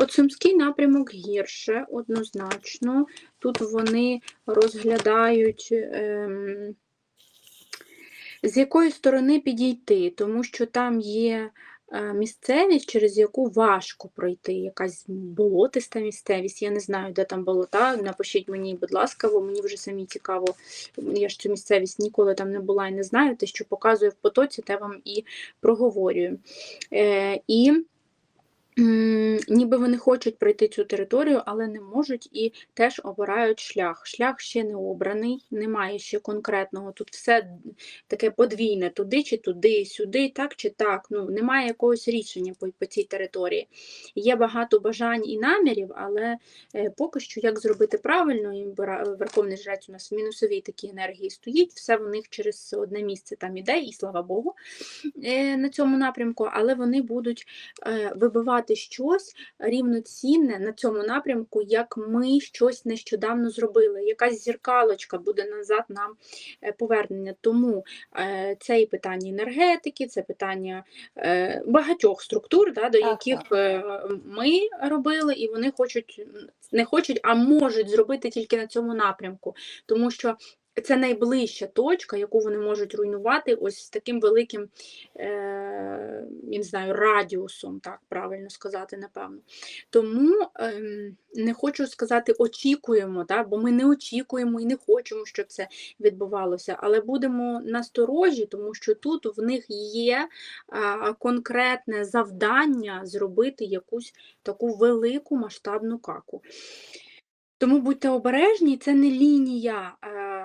От Сумський напрямок гірше, однозначно. Тут вони розглядають, ем, з якої сторони підійти, тому що там є е, місцевість, через яку важко пройти, якась болотиста місцевість. Я не знаю, де там болота. Напишіть мені, будь ласка, бо мені вже самі цікаво. Я ж цю місцевість ніколи там не була і не знаю. Те, що показую в потоці, те вам і проговорюю. Е, і Ніби вони хочуть пройти цю територію, але не можуть і теж обирають шлях. Шлях ще не обраний, немає ще конкретного. Тут все таке подвійне, туди чи туди, сюди, так чи так. Ну, Немає якогось рішення по, по цій території. Є багато бажань і намірів, але е, поки що як зробити правильно, і Верховний жрець у нас в мінусовій такій енергії стоїть, все в них через одне місце там іде, і слава Богу, е, на цьому напрямку, але вони будуть е, вибивати щось рівноцінне на цьому напрямку, як ми щось нещодавно зробили. Якась зіркалочка буде назад нам е, повернення. Тому е, це і питання енергетики, це питання е, багатьох структур, да, до Так, яких ми робили, і вони хочуть не хочуть, а можуть зробити тільки на цьому напрямку, тому що. Це найближча точка, яку вони можуть руйнувати ось з таким великим, е, я не знаю, радіусом, так правильно сказати, напевно. Тому ем, не хочу сказати очікуємо, так, бо ми не очікуємо і не хочемо, щоб це відбувалося, але будемо насторожі, тому що тут в них є а, конкретне завдання зробити якусь таку велику масштабну каку. Тому будьте обережні, це не лінія ем,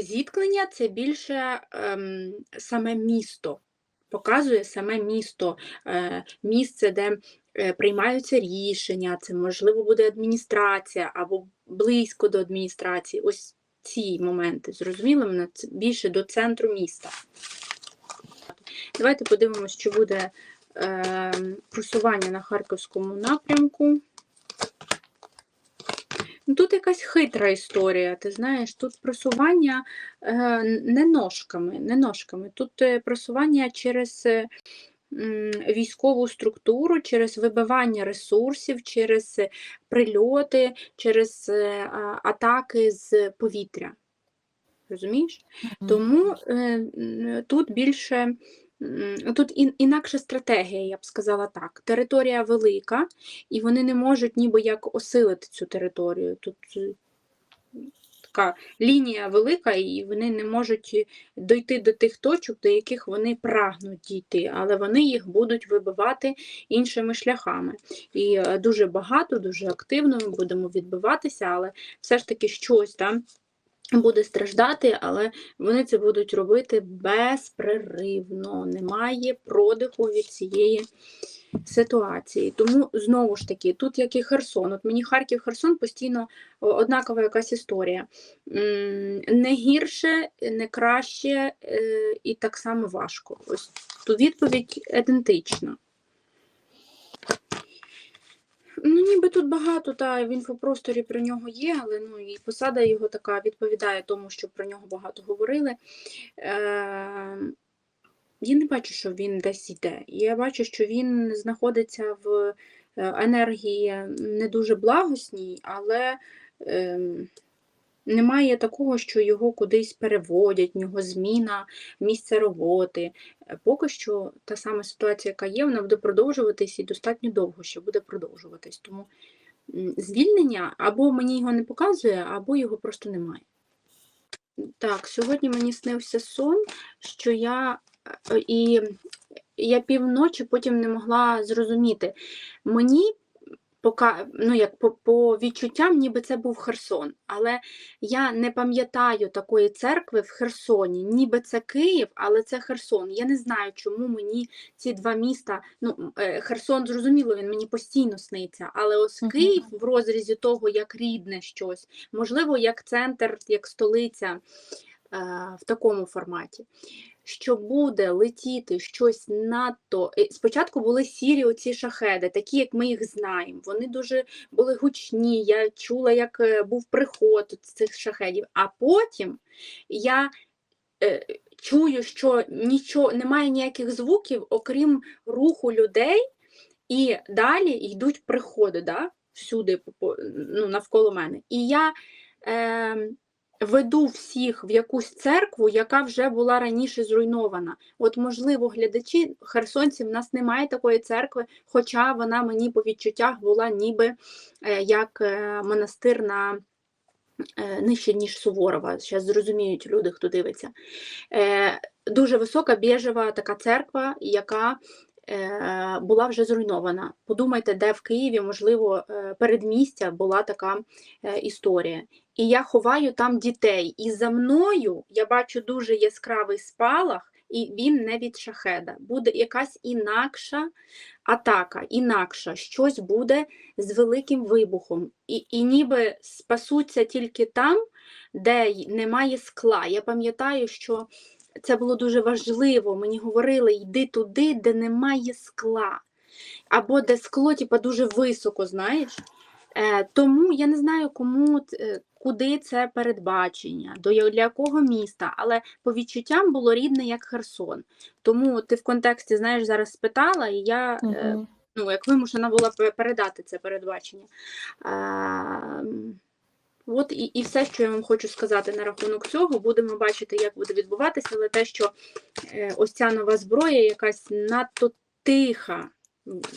зіткнення, це більше ем, саме місто. Показує саме місто, е, місце, де е, приймаються рішення, це можливо буде адміністрація або близько до адміністрації. Ось ці моменти. Зрозуміло мене? Більше до центру міста. Давайте подивимось, чи буде е, просування на харківському напрямку. Ну, Тут якась хитра історія, ти знаєш, тут просування е, не ножками, не ножками. Тут е, просування через е, військову структуру, через вибивання ресурсів, через прильоти, через атаки з повітря. Розумієш? Тому тут більше тут ін- інакша стратегія, я б сказала так. Територія велика, і вони не можуть ніби як осилити цю територію. Тут е, така лінія велика, і вони не можуть дойти до тих точок, до яких вони прагнуть дійти, але вони їх будуть вибивати іншими шляхами. І е, дуже багато, дуже активно ми будемо відбиватися, але все ж таки щось там буде страждати, але вони це будуть робити безпреривно. Немає продиху від цієї ситуації. Тому знову ж таки, тут як і Херсон. От мені Харків Херсон постійно однакова якась історія. Не гірше, не краще е, і так само важко. Ось тут відповідь ідентична. Ну, ніби тут багато, та в інфопросторі про нього є, але ну і посада його така відповідає тому, що про нього багато говорили. Е, я не бачу, що він десь йде. Я бачу, що він знаходиться в е, енергії не дуже благосній, але ем, немає такого, що його кудись переводять, в нього зміна місця роботи. Е, Поки що та сама ситуація, яка є, вона буде продовжуватись і достатньо довго ще буде продовжуватись. Тому звільнення або мені його не показує, або його просто немає. Так, сьогодні мені снився сон, що я е, і я півночі потім не могла зрозуміти. Мені пока, ну, як по, по відчуттям, ніби це був Херсон, але я не пам'ятаю такої церкви в Херсоні. Ніби це Київ, але це Херсон. Я не знаю, чому мені ці два міста. Ну, е, Херсон, зрозуміло, він мені постійно сниться, але ось. Київ в розрізі того, як рідне щось, можливо, як центр, як столиця е, в такому форматі. Що буде летіти щось надто. е, Спочатку були сірі оці шахеди, такі, як ми їх знаємо. Вони дуже були гучні. Я чула, як е, був приход цих шахедів. А потім я е, чую, що нічого немає ніяких звуків, окрім руху людей І далі йдуть приходи, да? всюди ну, навколо мене. І я е, веду всіх в якусь церкву, яка вже була раніше зруйнована. От, можливо, глядачі херсонців, в нас немає такої церкви, хоча вона мені по відчуттях була ніби е, як е, монастир на е, нижче, ніж Суворова. Зараз зрозуміють люди, хто дивиться. Дуже висока біжева така церква, яка була вже зруйнована. Подумайте, де в Києві, можливо, е, передмістя була така е, історія. І я ховаю там дітей. І за мною я бачу дуже яскравий спалах, і він не від шахеда. Буде якась інакша атака, інакша, щось буде з великим вибухом. І, і ніби спасуться тільки там, де немає скла. Я пам'ятаю, що це було дуже важливо. Мені говорили, йди туди, де немає скла. Або де скло, типа, дуже високо, знаєш. Е, тому я не знаю, кому е, куди це передбачення, до для якого міста, але по відчуттям було рідне як Херсон. Тому ти в контексті, знаєш, зараз спитала, і я е, ну, як вимушена була передати це передбачення. М, От і, і все, що я вам хочу сказати на рахунок цього, будемо бачити, як буде відбуватися, але те, що е, ось ця нова зброя якась надто тиха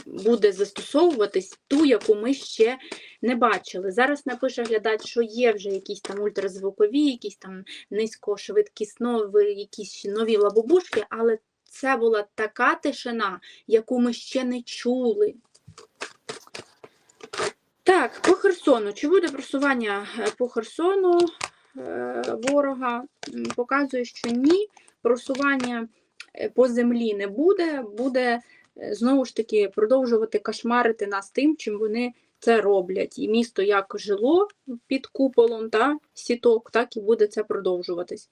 буде застосовуватись, ту, яку ми ще не бачили. Зараз напише глядач, що є вже якісь там ультразвукові, якісь там низькошвидкіснові, якісь нові лабубушки, але це була така тишина, яку ми ще не чули. Так, по Херсону. Чи буде просування е, по Херсону е, ворога? Показує, що ні. Просування е, по землі не буде. Буде знову ж таки продовжувати кошмарити нас тим, чим вони це роблять. І місто як жило під куполом та сіток, так і буде це продовжуватись.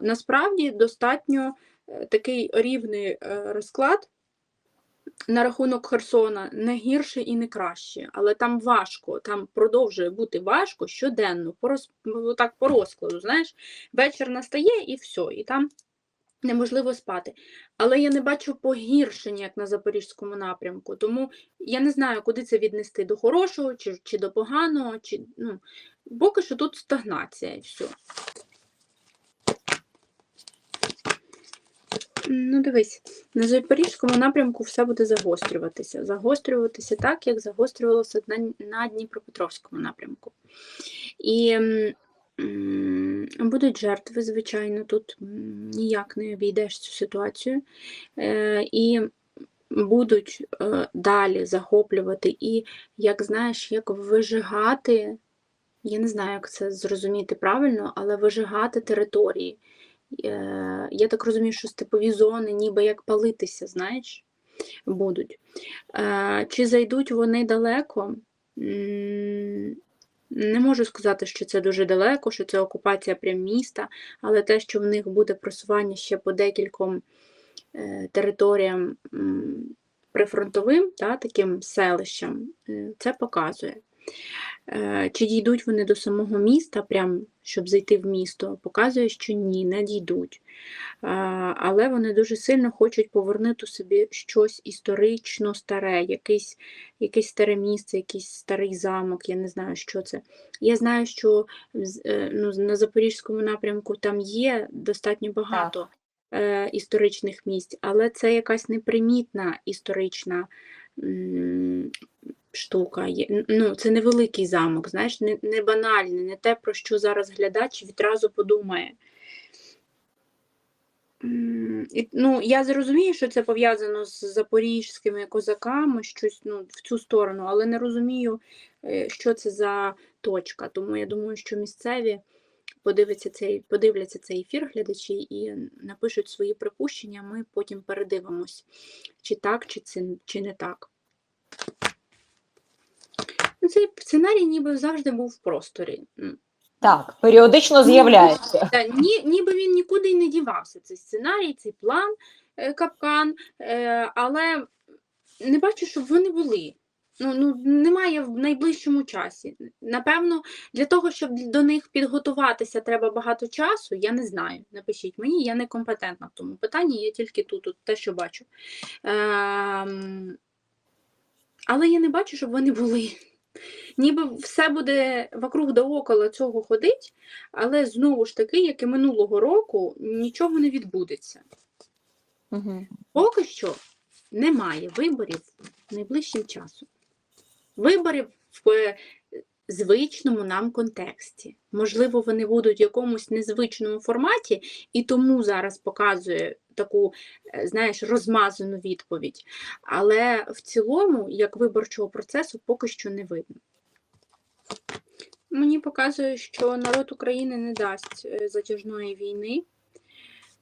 Насправді достатньо такий рівний розклад на рахунок Херсона не гірше і не краще, але там важко, там продовжує бути важко щоденно, по, роз, ну, так, по розкладу. Знаєш, вечір настає і все, і там неможливо спати. Але я не бачу погіршення, як на Запорізькому напрямку. Тому я не знаю, куди це віднести до хорошого чи, чи до поганого, чи ну, поки що тут стагнація і все. Ну, дивись, на Запорізькому напрямку все буде загострюватися. Загострюватися так, як загострювалося на, на Дніпропетровському напрямку. І будуть жертви, звичайно, тут ніяк не обійдеш цю ситуацію. Е, і будуть е, далі захоплювати і, як знаєш, як вижигати, я не знаю, як це зрозуміти правильно, але вижигати території. Е, Я так розумію, що степові зони ніби як палитися, знаєш, будуть. Е, Чи зайдуть вони далеко? Не можу сказати, що це дуже далеко, що це окупація прям міста, але те, що в них буде просування ще по декільком е, територіям прифронтовим, та, таким селищам, це показує. Е, Чи дійдуть вони до самого міста, прям, щоб зайти в місто, показує, що ні, не дійдуть. Е, Але вони дуже сильно хочуть повернути собі щось історично старе, якесь, якесь старе місце, якийсь старий замок, я не знаю, що це. Я знаю, що е, ну, на Запорізькому напрямку там є достатньо багато е, історичних місць, але це якась непримітна історична штука. Є- Ну, це невеликий замок, знаєш, не, не банальний, не те, про що зараз глядач відразу подумає. Ну, я зрозумію, що це пов'язано з запорізькими козаками, щось ну, в цю сторону, але не розумію, е, що це за точка. Тому я думаю, що місцеві подивляться цей, подивляться цей ефір глядачі і напишуть свої припущення, ми потім передивимось, чи так, чи, це, чи не так. Ну, Цей сценарій ніби завжди був в просторі. Так, періодично з'являється. Та, ні, ніби він нікуди й не дівався, цей сценарій, цей план, е, капкан, е, але не бачу, щоб вони були. Ну, ну, немає в найближчому часі. Напевно, для того, щоб до них підготуватися, треба багато часу. Я не знаю. Напишіть мені, я не компетентна в тому питанні, я тільки тут, тут те, що бачу. Ем, Але я не бачу, щоб вони були. Ніби все буде вокруг да около цього ходить, але знову ж таки, як і минулого року, нічого не відбудеться. Угу. Поки що немає виборів найближчим часом. Виборів в е, звичному нам контексті. Можливо, вони будуть в якомусь незвичному форматі, і тому зараз показує таку, е, знаєш, розмазану відповідь. Але в цілому, як виборчого процесу, поки що не видно. Мені показує, що народ України не дасть е, затяжної війни.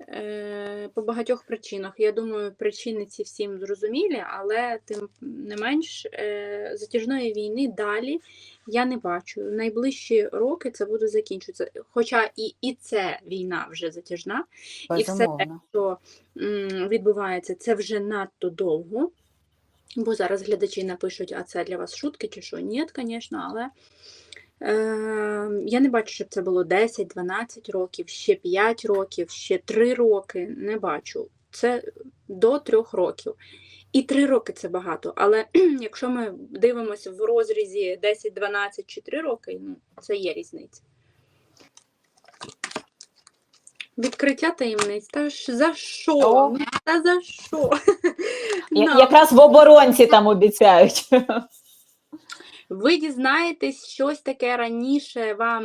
Е, По багатьох причинах. Я думаю, причини ці всім зрозумілі, але тим не менш е, затяжної війни далі я не бачу. Найближчі роки це буде закінчуватися. Хоча і, і це війна вже затяжна, і все те, що відбувається, це вже надто довго. Бо зараз глядачі напишуть, а це для вас шутки чи що? Ні, звісно, але я не бачу, щоб це було 10-12 років, ще 5 років, ще 3 роки. Не бачу. Це до 3 років. І 3 роки це багато. Але якщо ми дивимося в розрізі 10, 12 чи 3 роки, ну, це є різниця. Відкриття таємниць. Та ж за що? Та за що? Я-. Якраз в оборонці там обіцяють. Ви дізнаєтесь щось таке раніше вам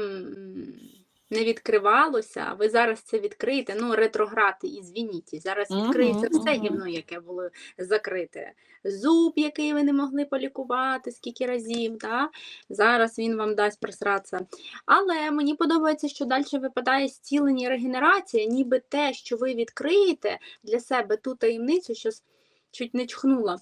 не відкривалося, а ви зараз це відкриєте. Ну, ретроград і звініть. Зараз відкриється все гівно, яке було закрите. Зуб, який ви не могли полікувати скільки разів. Да? Зараз він вам дасть просратися. Але мені подобається, що далі випадає зцілення і регенерація, ніби те, що ви відкриєте для себе ту таємницю, що чуть не чхнула.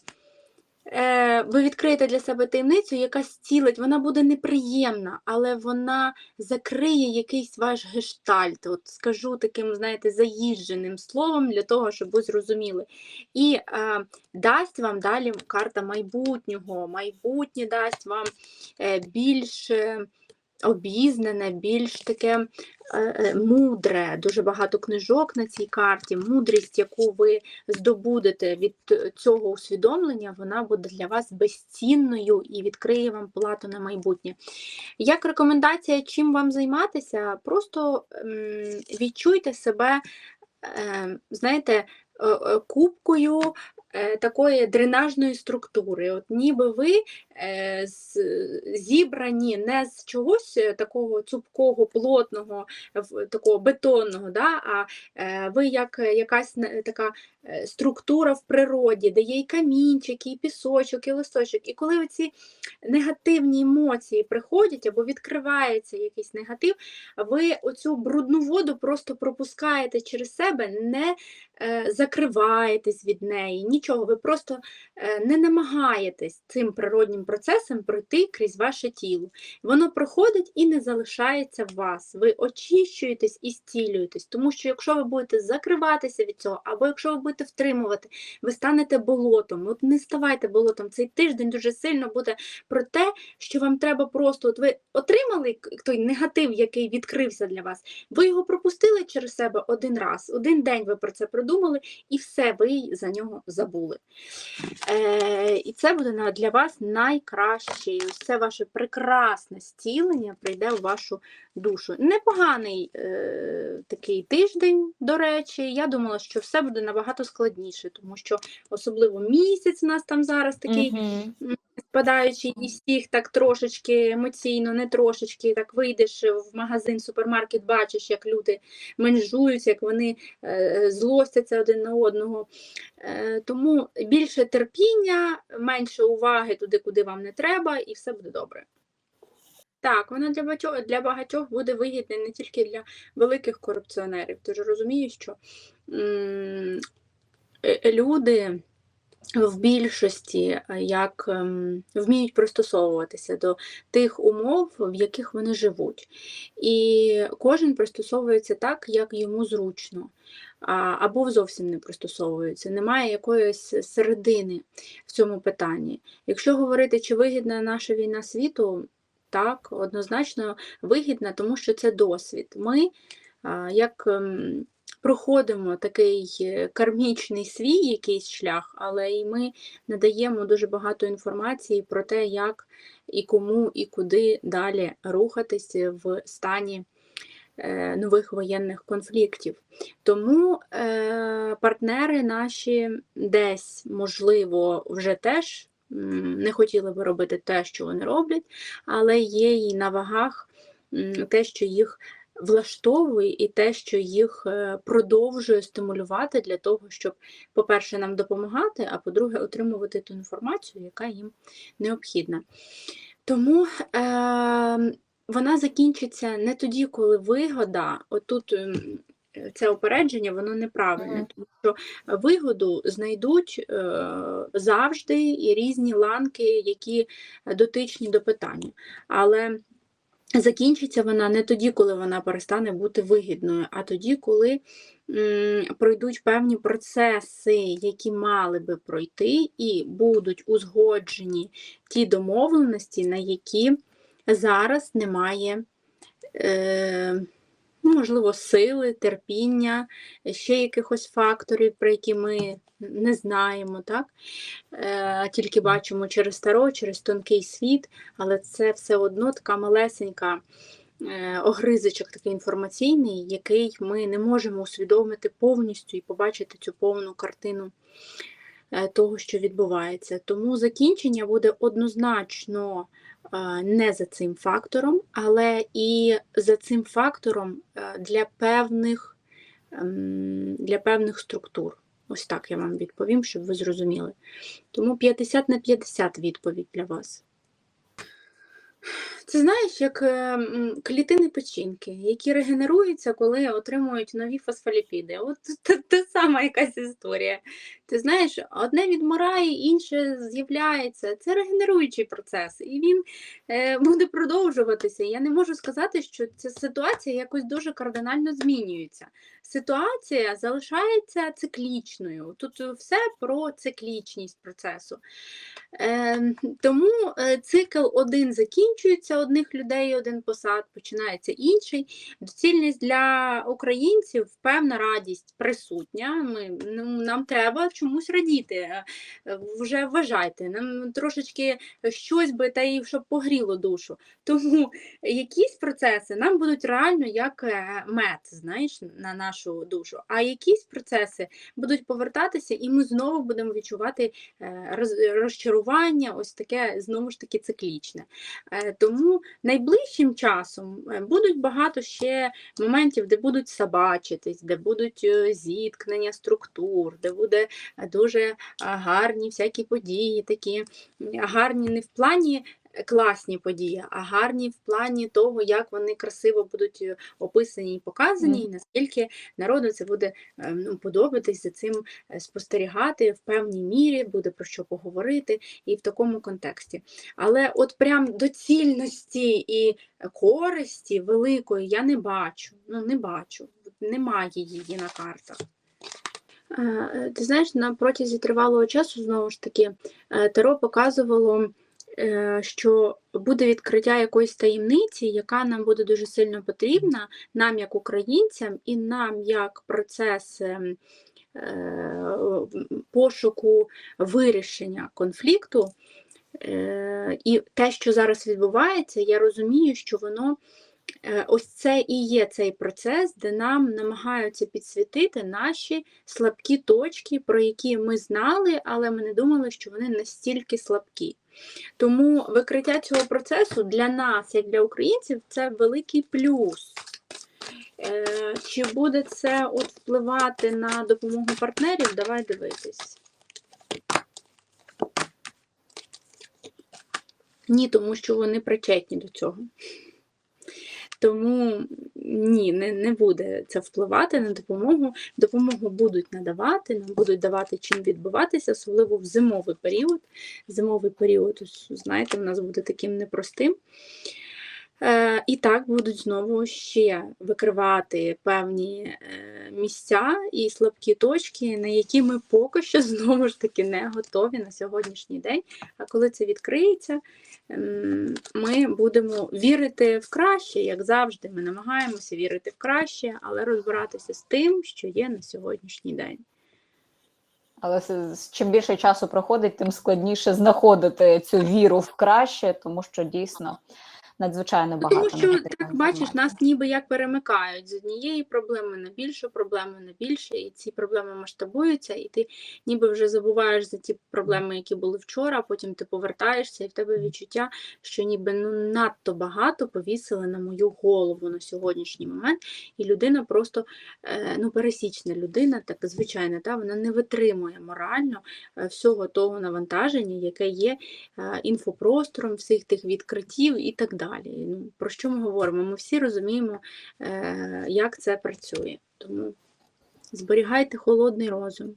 Е, ви відкриєте для себе таємницю, яка стілить, вона буде неприємна, але вона закриє якийсь ваш гештальт. От скажу таким, знаєте, заїждженим словом для того, щоб ви зрозуміли. І е, дасть вам далі карта майбутнього. Майбутнє дасть вам е, більш е, обізнане, більш таке е, е, мудре. Дуже багато книжок на цій карті. Мудрість, яку ви здобудете від цього усвідомлення, вона буде для вас безцінною і відкриє вам плату на майбутнє. Як рекомендація, чим вам займатися, просто відчуйте себе, знаєте, е, е, кубкою такої дренажної структури. От ніби ви е, зібрані не з чогось е, такого цупкого, плотного, такого бетонного, да, а е, ви як е, якась така е, структура в природі, де є і камінчик, і пісочок, і листочок. І коли ці негативні емоції приходять або відкривається якийсь негатив, ви оцю брудну воду просто пропускаєте через себе, не е, закриваєтесь від неї, нічого, ви просто е, не намагаєтесь цим природнім процесом пройти крізь ваше тіло. Воно проходить і не залишається в вас. Ви очищуєтесь і зцілюєтесь, тому що якщо ви будете закриватися від цього, або якщо ви будете втримувати, ви станете болотом. От не ставайте болотом. Цей тиждень дуже сильно буде про те, що вам треба просто, от ви отримали той негатив, який відкрився для вас, ви його пропустили через себе один раз, один день ви про це придумали, і все, ви за нього забули. Е, і це буде для вас найкраще. І ось це ваше прекрасне зцілення прийде в вашу душу. Непоганий е, такий тиждень, до речі. Я думала, що все буде набагато складніше, тому що особливо місяць у нас там зараз такий Мгм. Спадаючи і всіх так трошечки емоційно, не трошечки, так вийдеш в магазин, супермаркет, бачиш, як люди менжують, як вони е, злостяться один на одного. Е, тому більше терпіння, менше уваги туди, куди вам не треба, і все буде добре. Так, вона для багатьох, для багатьох буде вигідна не тільки для великих корупціонерів. Ти ж розумієш, що м, е, люди в більшості е, як ем, вміють пристосовуватися до тих умов, в яких вони живуть. І кожен пристосовується так, як йому зручно, або зовсім не пристосовується. Немає якоїсь середини в цьому питанні. Якщо говорити, чи вигідна наша війна світу, так, однозначно вигідна, тому що це досвід. Ми, як ем, проходимо такий е, кармічний свій якийсь шлях, але і ми надаємо дуже багато інформації про те, як і кому, і куди далі рухатися в стані е, нових воєнних конфліктів. Тому е, партнери наші десь, можливо, вже теж не хотіли би робити те, що вони роблять, але є і на вагах те, що їх влаштовує, і те, що їх е, продовжує стимулювати для того, щоб, по-перше, нам допомагати, а по-друге, отримувати ту інформацію, яка їм необхідна. Тому е, вона закінчиться не тоді, коли вигода, отут ем, це опередження, воно неправильне, Мгм. тому що вигоду знайдуть е, завжди і різні ланки, які дотичні до питання. Але закінчиться вона не тоді, коли вона перестане бути вигідною, а тоді, коли пройдуть певні процеси, які мали би пройти, і будуть узгоджені ті домовленості, на які зараз немає. Е, ну, можливо, сили, терпіння, ще якихось факторів, про які ми не знаємо, так? Е, тільки бачимо через таро, через тонкий світ, але це все одно така малесенька е, огризочок такий інформаційний, який ми не можемо усвідомити повністю і побачити цю повну картину е, того, що відбувається. Тому закінчення буде однозначно не за цим фактором, але і за цим фактором е, для певних, ем, для певних структур. Ось так я вам відповім, щоб ви зрозуміли. Тому 50 на 50 відповідь для вас. Це знаєш, як е, клітини печінки, які регенеруються, коли отримують нові фосфоліпіди. От та, та сама якась історія. Ти знаєш, одне відмирає, інше з'являється. Це регенеруючий процес, і він е, буде продовжуватися. Я не можу сказати, що ця ситуація якось дуже кардинально змінюється. Ситуація залишається циклічною. Тут все про циклічність процесу. Е, тому е, цикл один закінчується, одних людей один посад, починається інший. Доцільність для українців певна радість присутня. Ми, ну, нам треба чомусь радіти. Е, Вже вважайте, нам трошечки щось би та й щоб погріло душу. Тому якісь процеси нам будуть реально як е, мед, знаєш, на нашу душу. А якісь процеси будуть повертатися, і ми знову будемо відчувати е, розчарування, ось таке знову ж таки циклічне. Е, Тому найближчим часом е, будуть багато ще моментів, де будуть собачитись, де будуть зіткнення структур, де буде дуже гарні всякі події, такі гарні не в плані. Класні події, а гарні в плані того, як вони красиво будуть е, описані і показані, і наскільки народу це буде е, ну, подобатись за цим е, спостерігати в певній мірі, буде про що поговорити і в такому контексті. Але от прям доцільності і користі великої я не бачу. Ну, не бачу. Немає її на картах. Ти знаєш, на протязі тривалого часу, знову ж таки, Таро показувало, що буде відкриття якоїсь таємниці, яка нам буде дуже сильно потрібна, нам як українцям, і нам як процес е, пошуку вирішення конфлікту. Е, І те, що зараз відбувається, я розумію, що воно е, ось це і є цей процес, де нам намагаються підсвітити наші слабкі точки, про які ми знали, але ми не думали, що вони настільки слабкі. Тому викриття цього процесу для нас, як для українців, це великий плюс. Е, Чи буде це от впливати на допомогу партнерів? Давай дивитись. Ні, тому що вони причетні до цього. Тому ні, не, не буде це впливати на допомогу. Допомогу будуть надавати, нам будуть давати чим відбуватися, особливо в зимовий період. Зимовий період, знаєте, в нас буде таким непростим. Е, І так будуть знову ще викривати певні е, місця і слабкі точки, на які ми поки що знову ж таки не готові на сьогоднішній день. А коли це відкриється, ем, ми будемо вірити в краще, як завжди. Ми намагаємося вірити в краще, але розбиратися з тим, що є на сьогоднішній день. Але чим більше часу проходить, тим складніше знаходити цю віру в краще, тому що дійсно надзвичайно Ну, багато. Тому що так бачиш, нас ніби як перемикають з однієї проблеми на більшу проблему на більше, і ці проблеми масштабуються, і ти ніби вже забуваєш за ті проблеми, які були вчора, а потім ти повертаєшся, і в тебе відчуття, що ніби ну надто багато повісили на мою голову на сьогоднішній момент, і людина просто е, ну пересічна людина, така звичайна, та вона не витримує морально е, всього того навантаження, яке є е, інфопростором, всіх тих відкриттів і так далі. Ну, про що ми говоримо? Ми всі розуміємо, е, як це працює. Тому зберігайте холодний розум.